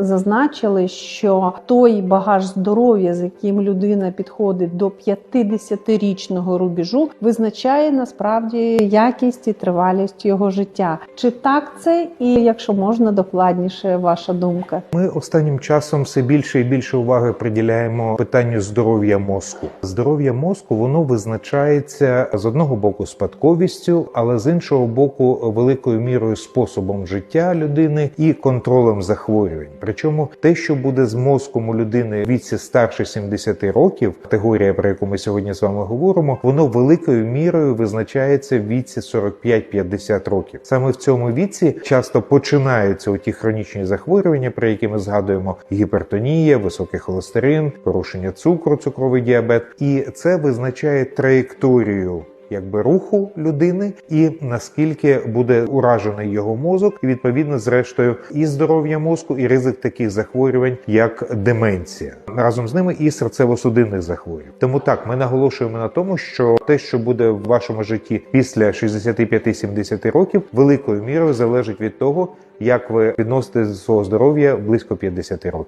зазначили, що той багаж здоров'я, з яким людина підходить до 50-річного рубежу, визначає насправді якість і тривалість його життя. Чи так це, і якщо можна докладніше, ваша думка? Ми останнім часом все більше і більше уваги приділяємо питанню здоров'я мозку. Здоров'я мозку воно визначається з одного боку спадковістю, але з іншого боку, великою мірою способом життя людини і контролем захворювань. Причому те, що буде з мозком у людини віці старше 70 років, категорія, про яку ми сьогодні з вами говоримо, воно великою мірою визначається в віці 45-50 років. Саме в цьому віці часто починаються ті хронічні захворювання, про які ми згадуємо: гіпертонія, високий холестерин, порушення цукру, цукровий діабет, і це визначає траєкторію. Якби руху людини, і наскільки буде уражений його мозок, і відповідно, зрештою, і здоров'я мозку, і ризик таких захворювань, як деменція, разом з ними і серцево-судинних захворювань. Тому так ми наголошуємо на тому, що те, що буде в вашому житті після 65-70 років, великою мірою залежить від того, як ви відносите свого здоров'я близько 50 років.